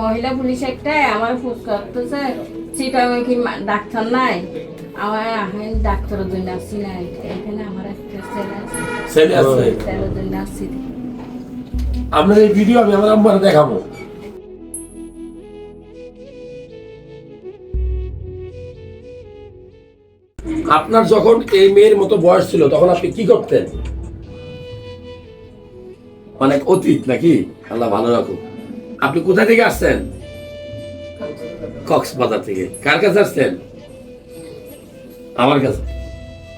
মহিলা পুলিশ একটাই আমার ফোন করতেছে চিটাং কি ডাক্তার নাই? আমার আমি ডাক্তারের জন্য আসছি না এখানে আমার একটা ছেলে আছে। ছেলের জন্য আসছি আপনার এই ভিডিও আমি আমার আম্মার দেখাবো। আপনার যখন এই মেয়ের মতো বয়স ছিল তখন আপনি কি করতেন? অনেক অতীত নাকি? আল্লাহ ভালো রাখুন আপনি কোথা থেকে আসছেন? কক্সবাজার থেকে। কার কাছে আসছেন? আমার কাছে।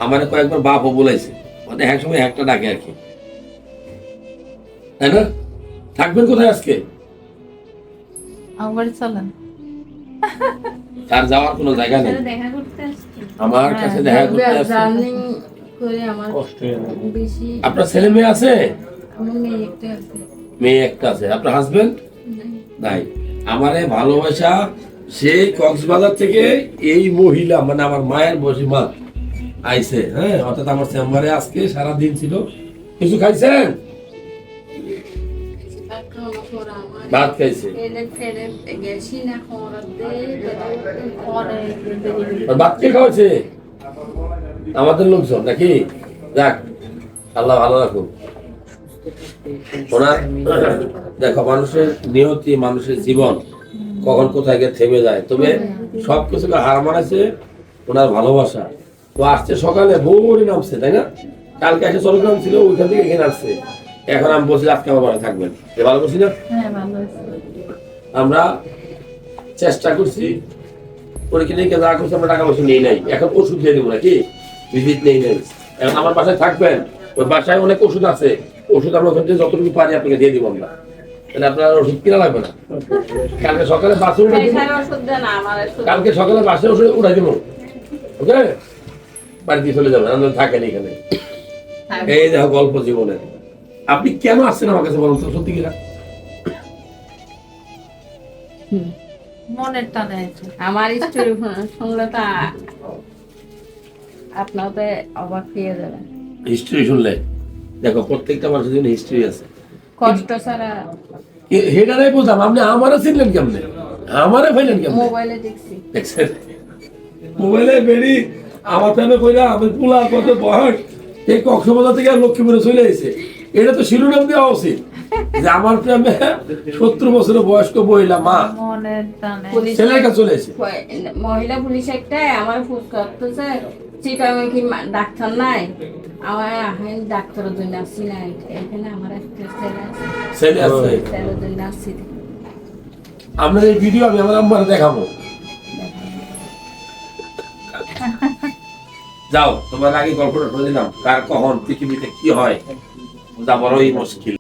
আমার কয়েকবার বাপও বলেছে। মানে এক সময় একটা ডাকে আর কি। তাই না? থাকবেন কোথায় আজকে? আমার চলেন। তার যাওয়ার কোনো জায়গা নেই। দেখা করতে আসছি। আমার কাছে দেখা করতে আসছে জার্নিং করে আমার কষ্ট হয়ে। বেশি আপনার ছেলে মেয়ে আছে? মেয়ে একটা আছে। মেয়ে একটা আছে। আপনার হাজবেন্ড নাই আমারে ভালোবাসা সেই কক্সবাজার থেকে এই মহিলা মানে আমার মায়ের বসি মা আইছে হ্যাঁ? অর্থাৎ আমার চেম্বারে আজকে সারা দিন ছিল। কিছু খাইছেন? ভাত খাইছে। ভাত কে খাওয়াছে আমাদের লোকজন নাকি? যাক, আল্লাহ ভালো রাখুন ওনার দেখো মানুষের নিয়তি মানুষের জীবন কখন কোথায় গিয়ে থেমে যায়। তবে সব কিছুকে হার মানাইছে ওনার ভালোবাসা। তো আসছে সকালে ভোরই নামছে তাই না? কালকে এসে চট্টগ্রাম ছিল ওইখান থেকে এখানে আসছে। এখন আমি বলছি আজকে আমার বাড়ি থাকবেন। এ ভালো বলছি না? হ্যাঁ আমরা চেষ্টা করছি পরীক্ষা নিরীক্ষা যা করছি আমরা টাকা পয়সা নিয়ে নাই। এখন ওষুধ দিয়ে দেবো নাকি? ভিজিট নেই নাই। এখন আমার বাসায় থাকবেন ওই বাসায় অনেক ওষুধ আছে। ওষুধ আমরা ওখান থেকে যতটুকু পারি আপনাকে দিয়ে দিব আমরা। তাহলে আপনার ওষুধ কিনা লাগবে না। কালকে সকালে বাসে উঠে কালকে সকালে বাসে ওষুধ উঠাই দিব। ওকে? বাড়ি দিয়ে চলে যাবেন আমরা থাকেন এখানে। এই দেখো গল্প জীবনের। আপনি কেন আসছেন আমার কাছে বলুন তো সত্যি কিনা মনের টানে আমার স্টোরি শুনলে তো আপনার তো অবাক হয়ে যাবেন হিস্ট্রি শুনলে? দেখো প্রত্যেকটা মানুষের জন্য হিস্ট্রি আছে। কষ্ট ছাড়া হেডারাই বলতাম আপনি আমারে চিনলেন কেমনে? কেমনে? মোবাইলে দেখছি। দেখছেন? মোবাইলে বেরি আমার প্রেমে কইরা আমি পুলা কত বয়স এই কক্সবাজার থেকে লক্ষ্মীপুরে চলে এসেছে এটা তো শিরোনাম দেওয়া উচিত যে আমার প্রেমে সত্তর বছরের বয়স্ক মহিলা মা। ছেলের কাছে চলে এসেছে মহিলা পুলিশ একটাই আমার চিটাং কি ডাক্তার নাই? আমার আমি ডাক্তারের জন্য আসছি না এখানে আমার একটা ছেলে আছে। ছেলে আছে? ছেলের জন্য আসছি আপনার এই ভিডিও আমি আমার আম্মার দেখাবো। যাও তোমার আগে গল্পটা করে দিলাম কার কখন পৃথিবীতে কি হয় যা বড়ই মুশকিল।